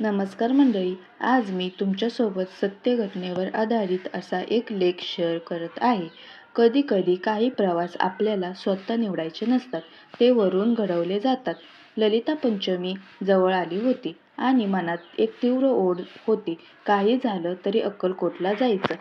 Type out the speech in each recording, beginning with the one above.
नमस्कार मंडळी आज मी तुमच्यासोबत सत्यघटनेवर आधारित असा एक लेख शेअर करत आहे. कधी कधी काही प्रवास आपल्याला स्वतः निवडायचे नसतात ते वरून घडवले जातात. ललिता पंचमी जवळ आली होती आणि मनात एक तीव्र ओढ होती. काही झालं तरी अक्कलकोटला जायचं.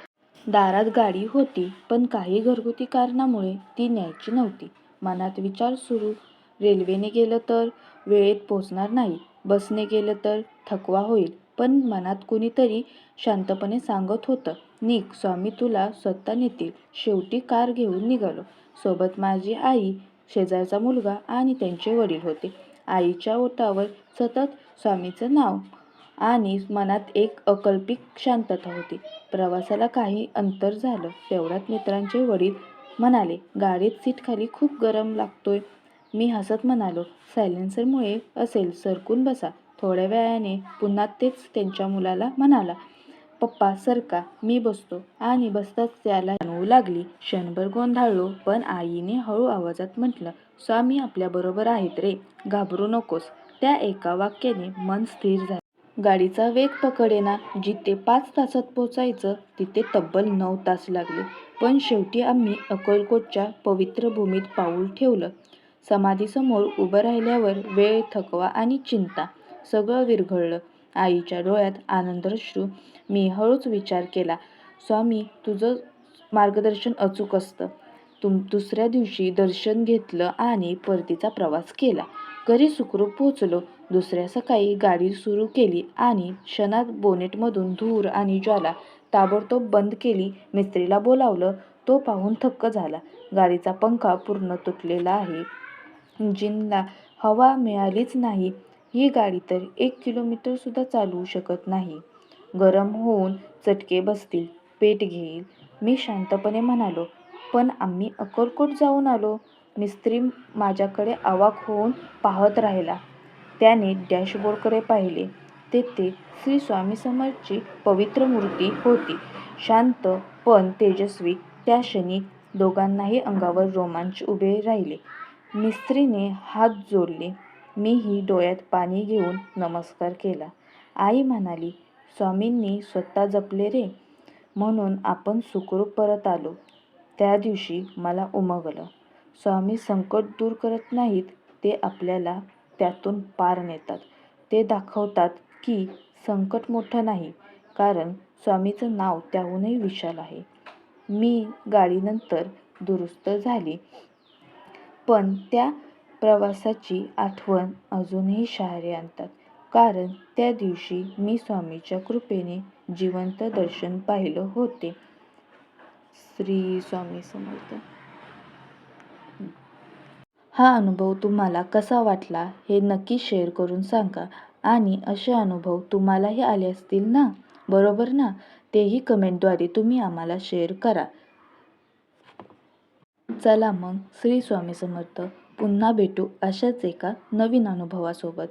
दारात गाडी होती पण काही घरगुती कारणामुळे ती न्यायची नव्हती. मनात विचार सुरू. रेल्वेने गेलं तर वेळेत पोचणार नाही. बसने गेलं तर थकवा होईल. पण मनात कुणीतरी शांतपणे सांगत होतं निक स्वामी तुला स्वतः नेतील. शेवटी कार घेऊन निघालो. सोबत माझी आई शेजारचा मुलगा आणि त्यांचे वडील होते. आईच्या ओठावर सतत स्वामीचं नाव आणि मनात एक अकल्पिक शांतता होती. प्रवासाला काही अंतर झालं. तेवढ्यात मित्रांचे वडील म्हणाले गाडीत सीट खाली खूप गरम लागतोय. मी हसत म्हणालो सायलेन्सरमुळे असेल सरकून बसा. थोड्या वेळाने पुन्हा तेच त्यांच्या मुलाला म्हणाला पप्पा सरका मी बसतो. आणि बसताच त्याला जाणवू लागली. क्षणभर गोंधळलो पण आईने हळू आवाजात म्हटलं स्वामी आपल्याबरोबर आहेत रे घाबरू नकोस. त्या एका वाक्याने मन स्थिर झालं. गाडीचा वेग पकडेना जिथे पाच तासात पोचायचं तिथे तब्बल नऊ तास लागले. पण शेवटी आम्ही अकोलकोटच्या पवित्र भूमीत पाऊल ठेवलं. समाधीसमोर उभं राहिल्यावर वेळ थकवा आणि चिंता सगळं विरघळलं. आईच्या डोळ्यात आनंदश्रू. मी हळूच विचार केला स्वामी तुझं मार्गदर्शन अचूक असतं. तुम दुसऱ्या दिवशी दर्शन घेतलं आणि परतीचा प्रवास केला. घरी सुखरूप पोचलो दुसऱ्या सकाळी गाडी सुरू केली आणि क्षणात बोनेटमधून धूर आणि ज्वाला ताबडतोब बंद केली. मिस्त्रीला बोलावलं. तो पाहून थक्क झाला. गाडीचा पंखा पूर्ण तुटलेला आहे. इंजिनला हवा मिळालीच नाही. ही गाडी तर एक किलोमीटरसुद्धा चालवू शकत नाही. गरम होऊन चटके बसतील. पेट घेईल. मी शांतपणे म्हणालो पण आम्ही अक्कलकोट जाऊन आलो. मिस्त्री माझ्याकडे आवाक होऊन पाहत राहिला. त्याने डॅशबोर्डकडे पाहिले. तेथे श्री स्वामी समर्थची पवित्र मूर्ती होती. शांत पण तेजस्वी. त्या क्षणी दोघांनाही अंगावर रोमांच उभे राहिले. मिस्त्रीने हात जोडले. मीही डोळ्यात पाणी घेऊन नमस्कार केला. आई म्हणाली स्वामींनी स्वतः जपले रे. म्हणून आपण सुखरूप परत आलो. त्या दिवशी मला उमगलं. स्वामी संकट दूर करत नाहीत ते आपल्याला त्यातून पार नेतात. ते दाखवतात की संकट मोठं नाही कारण स्वामीचं नाव त्याहूनही विशाल आहे. मी गाडीनंतर दुरुस्त झाली. पण त्या प्रवासाची आठवण अजूनही शहारे आणतात. कारण त्या दिवशी मी स्वामीच्या कृपेने जिवंत दर्शन पाहिलं होते. श्री स्वामी समर्थ. हा अनुभव तुम्हाला कसा वाटला हे नक्की शेअर करून सांगा. आणि असे अनुभव तुम्हालाही आले असतील ना? बरोबर ना? तेही कमेंटद्वारे तुम्ही आम्हाला शेअर करा. चला मग श्री स्वामी समर्थ पुन्हा भेटू अशाच एका नवीन अनुभवासोबत.